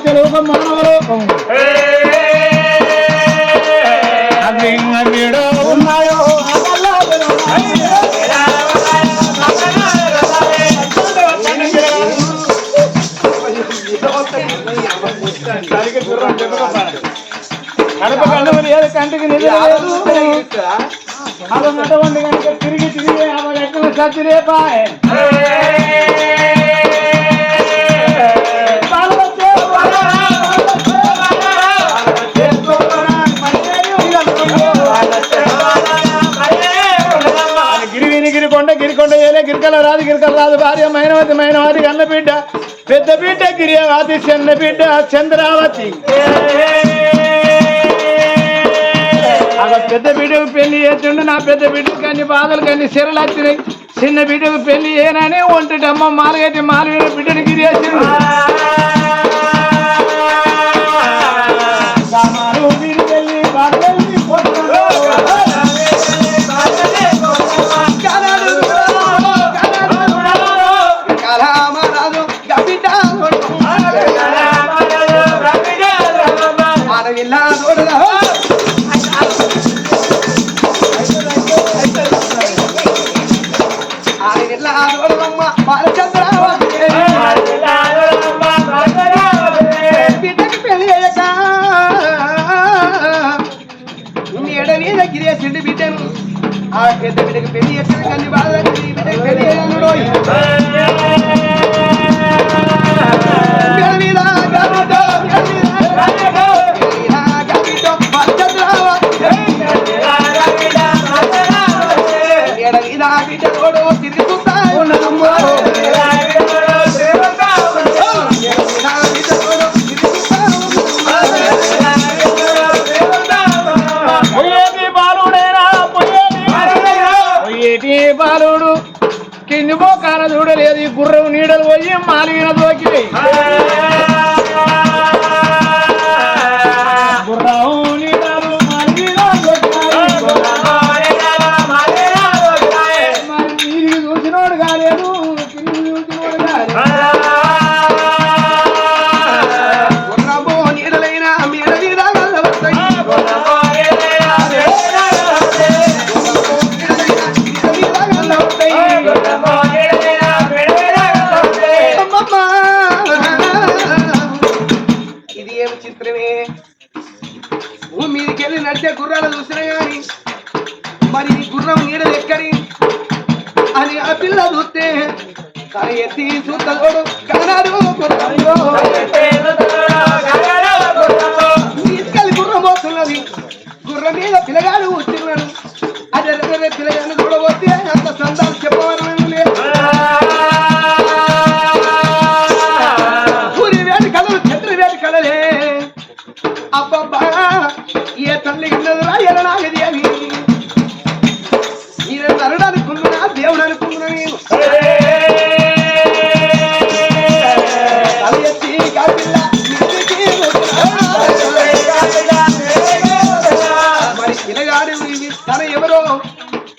మధ్యలోకం మానవలోకం అవి అవిడో ఉన్నాయో కడప కడుపు లేదు కంటికి నిద్ర లేదు అదన్నటువంటి కనుక తిరిగి తిరిగి ఆమె ఎక్కడ సచ్చిరేపాయే గిరికల రాదు గిరికల రాదు భార్య మైనవతి మైనవతి కన్న బిడ్డ పెద్ద బిడ్డ గిరియవతి చిన్న బిడ్డ చంద్రావతి అలా పెద్ద బిడ్డకు పెళ్లి చేస్తుండే నా పెద్ద బిడ్డకు అన్ని బాధలు కానీ సిరలు వచ్చినాయి చిన్న బిడ్డకు పెళ్లి చేయనని ఒంటి అమ్మ మాలగట్టి మాల బిడ్డను గిరియేసిండు గిరేసిండి బిడ్డను ఆ పెద్ద బిడ్డకి పెళ్ళి చేసిన కానీ బాధ బిడ్డకి పెళ్ళి చేయనుడో కింది చూడలేదు ఈ గుర్రం నీడలు పోయి మాలిన దోకి భూమి మీదకి వెళ్ళి నడిచే గుర్రాలు చూసినా గాని మరి గుర్రం నీడలు ఎక్కడి? అని ఆ పిల్ల చూస్తే తల ఎత్తి చూస్తాడు కనాడు గుర్రంలో. తీసుకెళ్ళి గుర్రం పోతున్నది. గుర్రం మీద పిల్లగాడు వచ్చిన్నాడు అదే పిల్లగాడు చూడబోతే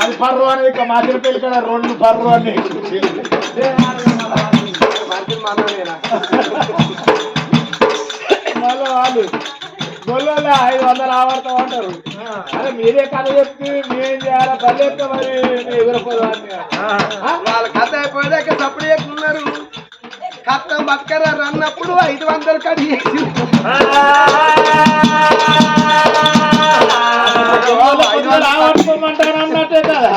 అది పర్రు అనేది ఇక మాదిరి పెళ్ళి కదా రెండు పర్రు అని. మళ్ళీ వాళ్ళు గొల్లలో ఐదు వందలు ఆవర్తం అంటారు అరే మీరే కథ చెప్తే మేమేం చేయాలా? పల్లె చెప్తే మరి ఎదురపోదు వాళ్ళ కథ అయిపోయాక తప్పుడు చెప్తున్నారు కథ బక్కర రన్నప్పుడు ఐదు వందలు కడి ఐదు వందలు అన్నట్టే కదా.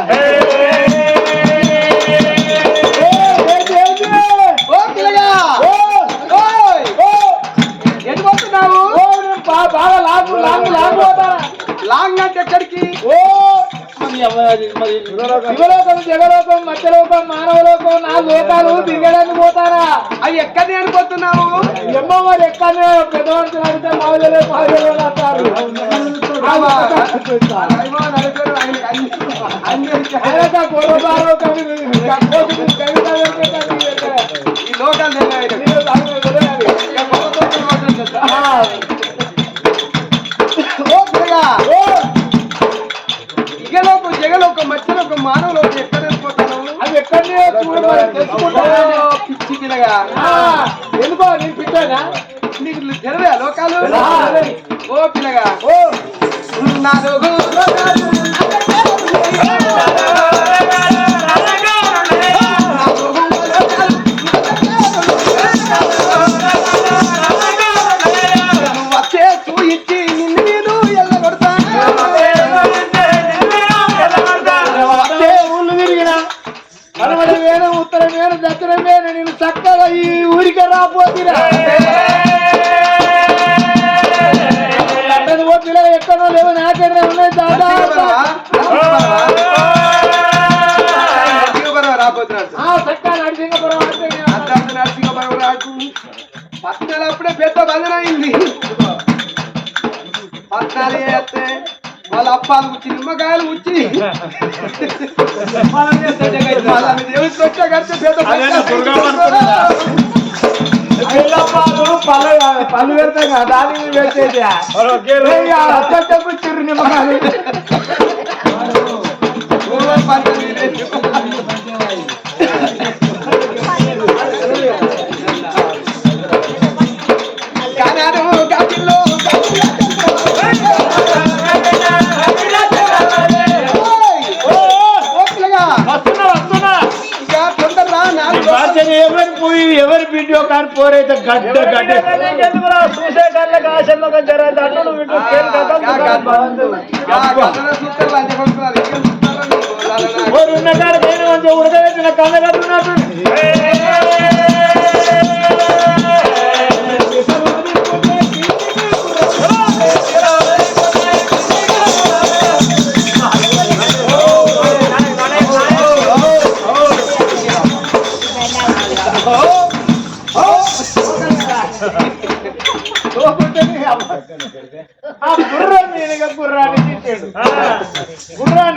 శివలోకం జగలోకం మధ్యలోకం మానవలోకం నా లోకాలు దిగడానికి పోతారా? అవి ఎక్కడిని అనుకుంటున్నావు ఎమ్మో మరి ఎక్కడ పెద్దవాళ్ళు అడిగితే అంటారు. మానవులు ఎక్కడ అనుకుంటున్నావు ఎక్కడ పిచ్చి పిల్లగా ఎందుకో నేను పిచ్చానా నీకు తెలియదా లోకాలు ఓ పిల్లగా ఓ నాలుగు నిమ్మకాయలు ఉచ్చి. పళ్ళు పళ్ళు పెడతాం కదా దానికి పెట్టేది అత్యంత చిరు నిమ్మకాయలు. వీడియో కానీ పోరైతే గడ్డ గడ్డ చూసే కళ్ళకి ఆశల్లో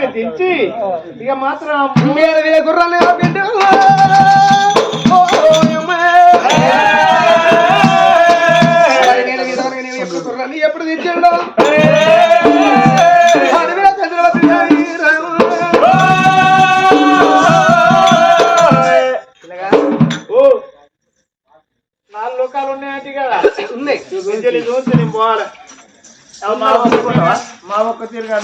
గుర్రాన్ని దించి ఇక మాత్రం గుర్రాన్ని ఎప్పుడు ఓ నాలుగు లోకాలు ఉన్నాయంటే కదా ఉన్నాయి పోవాలి. ఒక్క తీరుగా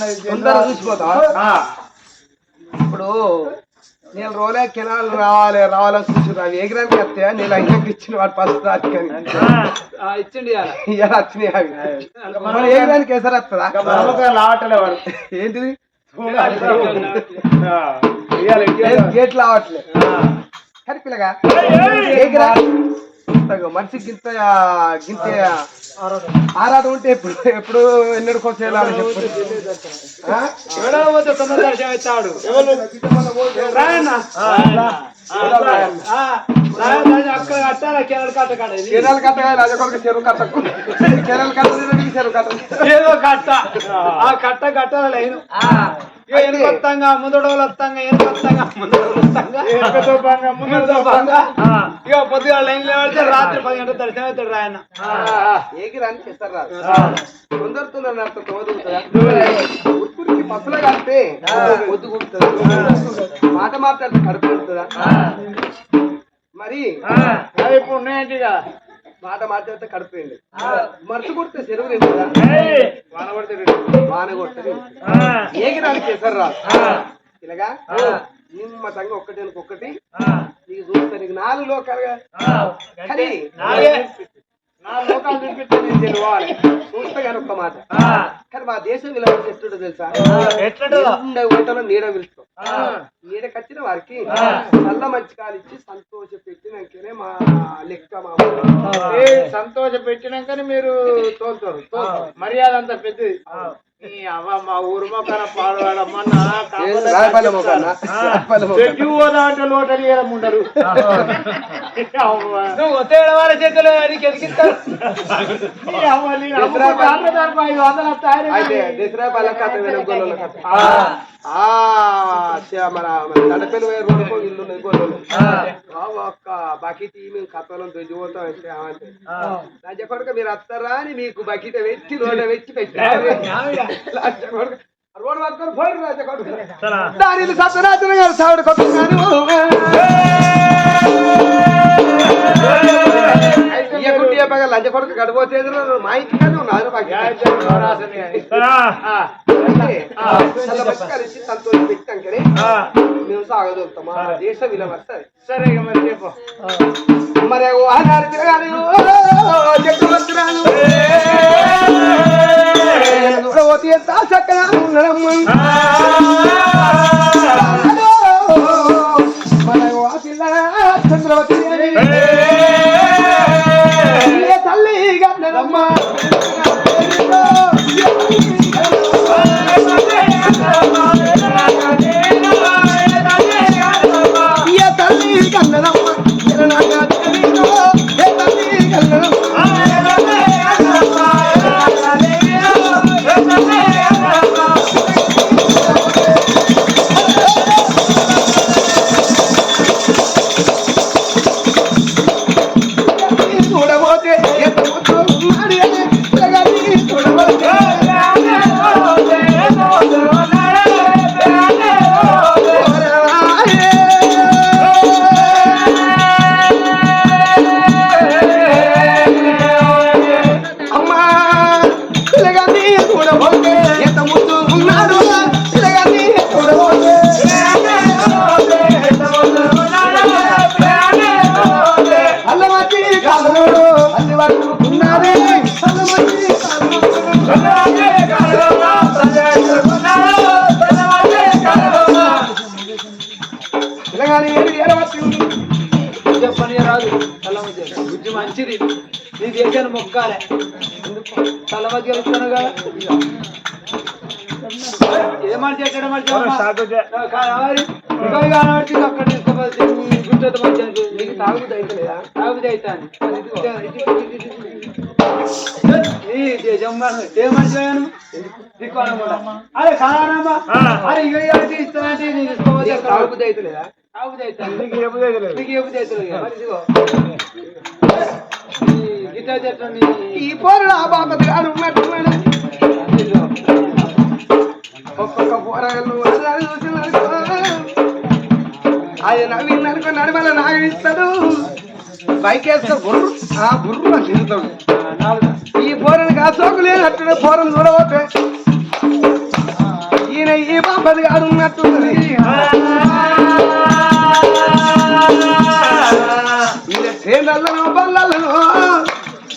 ఇప్పుడు నేను రోలే కెనాల్ రావాలి రావాలని చూసి అవి ఎగరానికి వస్తే నేను అయినాక ఇచ్చిన వాడు ఫస్ట్ దాచుకొని ఆ, ఇచ్చిండి. ఇలా వచ్చినాయి అవి. మన ఎగరానికి ఎసరు వస్తుందా లావట్లే వాడు ఏంటిది. గేట్ పిల్లగా ఏయ్! ఎగరా. మనిషికి గింత గింత ఆరాటం ఉంటే ఎప్పుడు ఎప్పుడు ఎన్నడు కోసం కట్టాలి కేరళ కట్ట కాడ ఇది. కెనాల్ కట్టగా రాజా కొరకు చెరువు కట్టకు కెనాల్ కట్ట చెరువు కట్ట. ఏదో కట్ట. ఆ కట్ట కట్టాలి లైను. ఎనకొత్తంగా ముందడోలు వస్తాంగా ఎనకొత్తంగా ముందడోలు వస్తాంగా ఇక పొద్దుగా లైన్ లేవడితే రాత్రి పది గంటల దర్శనం అవుతాడు ఏగిరానికి చేస్తారు రాదు. తొందర తొందర నడత తోదుగుతుందా ఉత్తురికి పప్పులో కలిపే ఒద్దుకుంటుంది మాట మాట్లాడితే కడుపు పెడుతుందా మరి ఇప్పుడు ఉన్నాయంటే ఇక. మాట మాట్లాడితే కడుపు ఏంటి మరచి కొడితే చెరువు నిండుదా? వాన వీడు. వాన కొడితే ఏగిరానికి చేస్తారు రాదు ఇలాగా? నిమ్మ సంగ ఒక్కటి ఒక్కటి. నీకు చూస్తే నీకు నాలుగు లోకాలుగా. కానీ నాలుగే. లోకాలు నేను తెలియాలి. చూస్తే కానీ ఒక్క మాట. కానీ మా దేశం ఇలా ఎట్లుంటో తెలుసా? ఊటలో నీడ పిలుస్తాం ఆ, నీడ కచ్చిన వారికి ఆ. చల్ల మంచి కాలిచ్చి సంతోష పెట్టినాకనే మా లెక్క మా ఏ సంతోష పెట్టినాకనే మీరు తోలుతారు. మర్యాద అంత పెద్దది. అవ్వ మా ఊరు మొక్కన పోదా అంటే ఉండరు చేతిలో దసరా కథ బకెట్ మేము కథలో అంటే మీరు వస్తారా అని మీకు బకెట్ వెచ్చి రోడ్డు వెచ్చి పెట్టారు రోడ్డు పట్టుకొని పోయి కొడుక దాని సత్యనాథన గారు సావిడ కొట్టుకున్నాను చెప్పగా లంచ కొడుకు గడిపోతే మా ఇంటికనే ఉన్నారు కలిసి సంతోషం పెట్టాకనే మేము సాగదోలుతాం మా దేశ విలువ వస్తుంది సరే ఇక మరి చెప్పు. మరి ఆనాడు తిరగాలి. చక్రవర్తిరాలు చక్రవర్తి ఎంత చక్కగా చంద్రవతి తల్లి గన్నదమ్మ ఏ దేశాన్ని మొక్కాలే తల మధ్య ఇస్తాను కదా? ఏమని చెక్కడ అక్కడ తీసుకోవాలి గుర్తు మంచి నీకు తాగుబుద్ధి అవుతలేదా? తాగుబుద్ధి అవుతాను ఈ దేశం ఏమని దిక్కోను కూడా అరే కానమ్మా అరే ఇక ఇస్తానంటే నేను తీసుకోవాలి తాగుబుద్ధి అవుతలేదా? తాగుబుద్ధి అవుతాను. నీకు ఏ బుద్ధి అవుతలేదు. మరి ఇదిగో. ఈ గిటార్ చెట్టు నీ- ఈ పోరుడు ఆ బాపతి గారు ఉన్నట్టున్నాడు ఒక్కొక్క పోరాలు అది చూసినారు ఆయన నవ్విందనుకో నడిమల నాగనిస్తాడు బైక్ వేస్తే గుర్రు ఆ గుర్రు అని తిరుగుతాడు ఈ పోరని ఆ. సోకు లేనట్టు పోరం చూడబోతే ఈయన ఈ బాపతి గారు ఉన్నట్టున్నది ఈయన చేనులలో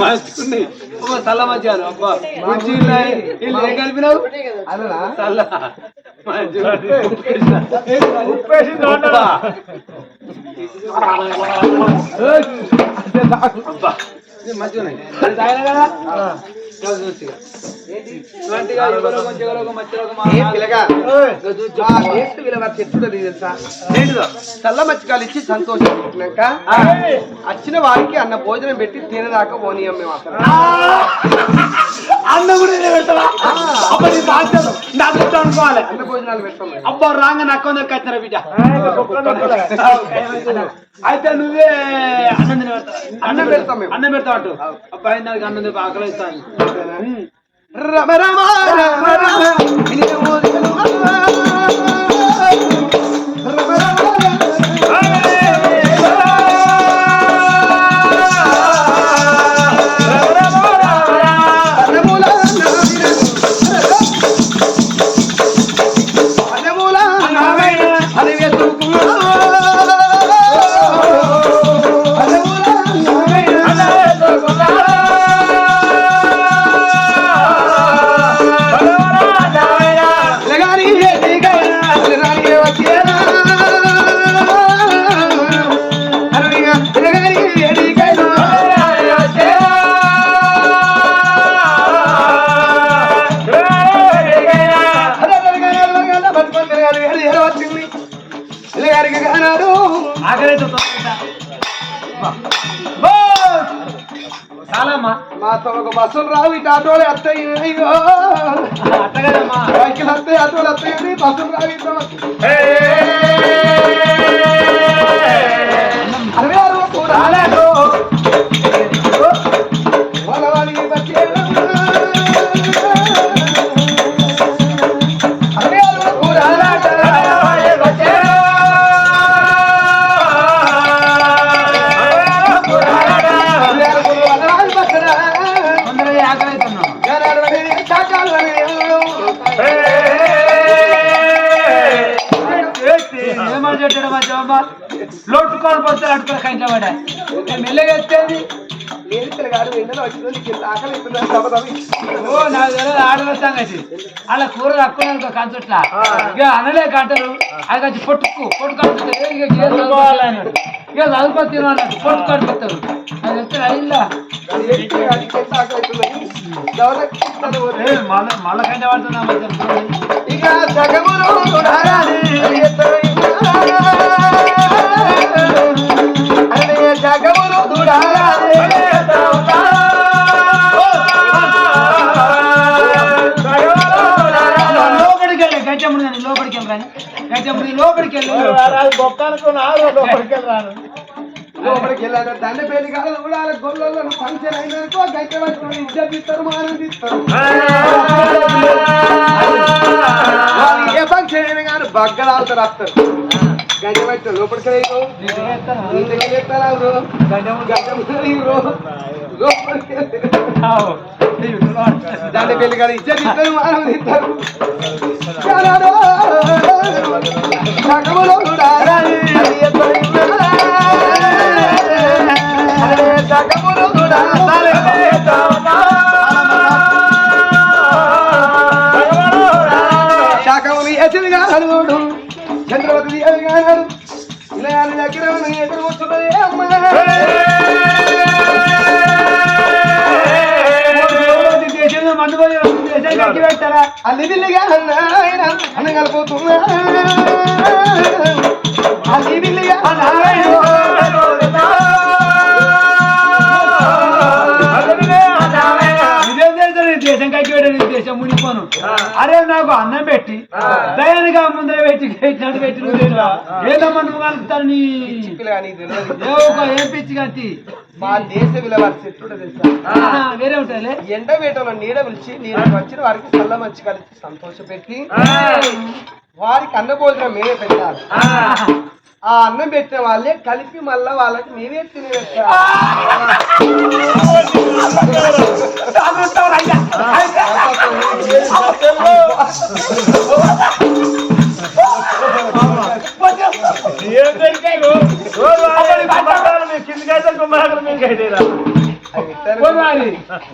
మస్తుంది తల మధ్యాహ్నం అబ్బా. ఏం కలిపినావు? చల్ల. మంచిగా తెలుసా చల్ల మచ్చికాలు ఇచ్చి సంతోషం పెట్టినాక వచ్చిన వారికి అన్న భోజనం పెట్టి తినదాకా పోనీయం మేము అక్కడ అన్న కూడా నేను పెడతావా? అబ్బా నీ బాధ్యత. అనుకోవాలి. భోజనాలు పెట్టాం మేము. అబ్బా రాంగ నక్క కచ్చిన బిడ్డ. అయితే నువ్వే అన్నం తిని పెడతావా? అన్నం పెడతాం. అన్నం పెడతావు అటు? అబ్బాయి దానికి అన్నం ఆకలి ఇస్తాను రమ రమ రమ రమ. ఆటోలు వస్తాయి అయ్యో అట్టగదమ్మా సైకిల్ వస్తాయి ఆటోలు బస్సులు రావు సంగతి అలా కూర తక్కువ కంచట్ల ఇక అనలేక అంటారు అది వచ్చి పొట్టుకు పొట్టు కడుపుతారు ఇక ఇక చదువుకో తినాలన్నట్టు పొట్టు కడుపుతారు అది చెప్తారు అయిందా? మళ్ళీ మళ్ళీ కంటే పడుతున్నా ఇక జగములో జగములో లోపలికి వెళ్ళి గజముడు కానీ లోపలికి వెళ్ళి లోపలికి వెళ్ళి లోపలికి వెళ్ళాడు దండ పేరు కాదు కూడా గొల్లలో ఫంక్షన్ అయినాకో గంట పట్టుకొని ఇద్దరు ఇస్తారు మానం తీస్తారు వాళ్ళు ఏ ఫంక్షన్ అయినా కానీ బగ్గలు ఆగుతారు వస్తారు పట్టి లోపలికి వెళ్ళి ఇంటికి చెప్తారు లోపలికి దండ పెళ్లి కాదు ఇద్దరు ఇద్దరు మానం తీస్తారు జగములో కూడా దేశానికి పెట్టారా? అల్లి బిల్లిగా అన్నాయన అనగలిపోతున్నా అల్లి బిల్లిగా దేశం కట్టి దేశం మునిపోను అరే నాకు అన్నం పెట్టి దయానిగా ముందర పెట్టి పెట్టినట్టు పెట్టి నువ్వు తినరా? ఏదమ్మా నువ్వు కలుపుతారు నీ ఏం పిచ్చి కత్తి మా దేశ విలువ చెట్లు తెలుసా? వేరే ఎండ వేటలో నీడ పిలిచి నీడ వచ్చిన వారికి చల్ల మంచి కలిసి సంతోషపెట్టి వారికి అన్న భోజనం మేమే పెట్టాలి. ఆ. అన్నం పెట్టిన వాళ్ళే కలిపి మళ్ళా వాళ్ళకి మేమే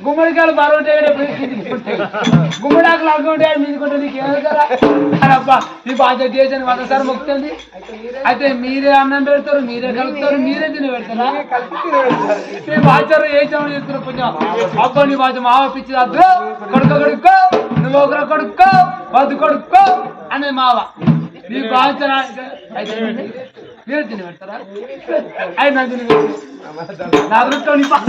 గుమ్మడికాయలు కిందికి ఉంటాయి. గుమ్మడాకులు అగ్గు ఉంటాయి మీది కొంటే నీకు ఏం కదా? అబ్బా మీ బాధ్యత మొక్కుతుంది. అయితే మీరే అన్నం పెడతారు మీరే కలుపుతారు మీరే తిని పెడతారా? మీ బాధ్యత ఏ చెవులు చేస్తున్నారు కొంచెం? అబ్బా నీ బాధ్యత మావ పిచ్చి వద్దు కొడుక కొడుకో నువ్వు ఒకరు కొడుకో వద్దు కొడుకో అనే మావ నీ బాధ్యత అయితే? మీరు తిని పెడతారా అయితే నాకు తిని. నా దృష్టిలో నీ పా-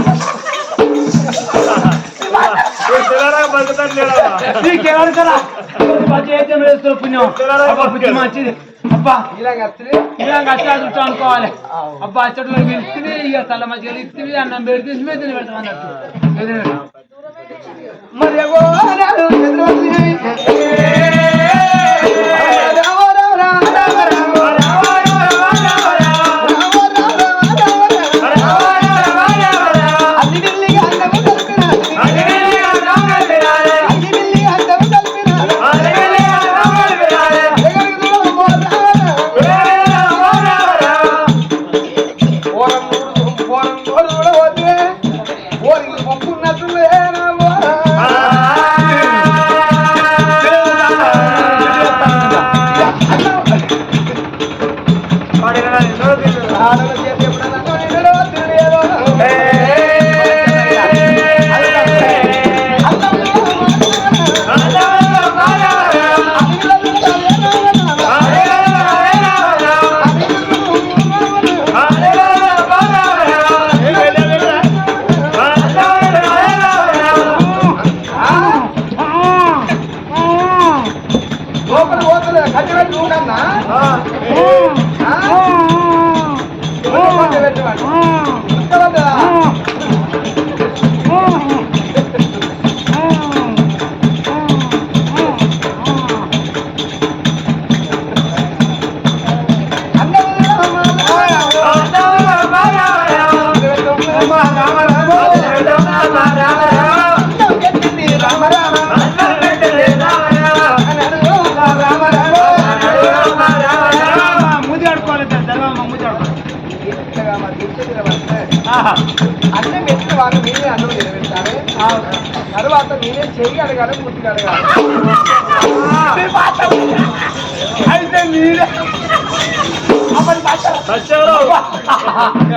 నీకెవరు కదా మంచి అయితే వేస్తారు పుణ్యం అబ్బా పుణ్యం మంచిది అబ్బా ఇలాగ వస్తుంది ఇలా కష్టా చుట్టూ అనుకోవాలి అబ్బా చెట్లు వెళ్తుంది ఇక తల మధ్య ఇస్తుంది అన్నం పెడితే మేము తిని పెడతాం అన్నట్టు తిని పెడతాం. మరి आधा लगे अपना వాళ్ళు మీరే అన్నం నిలబెట్టాలి తర్వాత మీరే చెయ్యి అడగాలి అయితే మీరే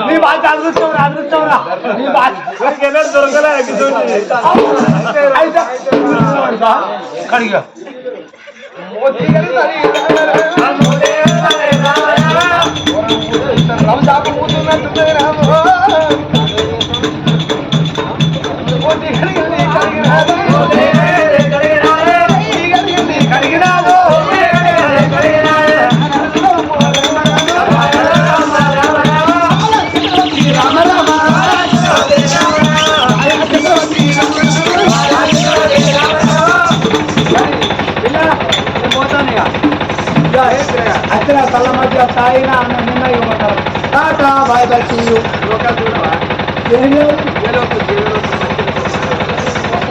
నీ బాధ. అదృష్టం అదృష్టం నీ బాధ. దొరకలే అయితే కడిగా. మోదీ గారు రంజాకు కూతున్నట్టుంది రాము అక్కడ తల్ల మధ్య తాయినా అన్న నిన్న ఇవ్వమంటారు tata bye bye see you. ఏం లేదు ఓ అంటే వెళ్ళండి వెళ్ళలేదు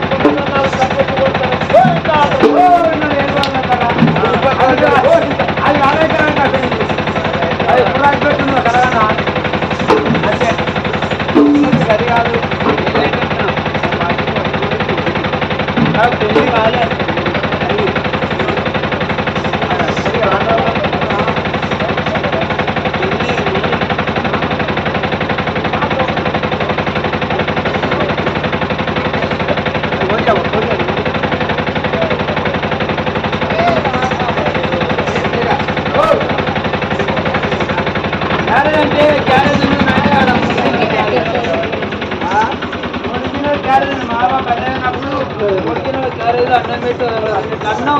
నాకు no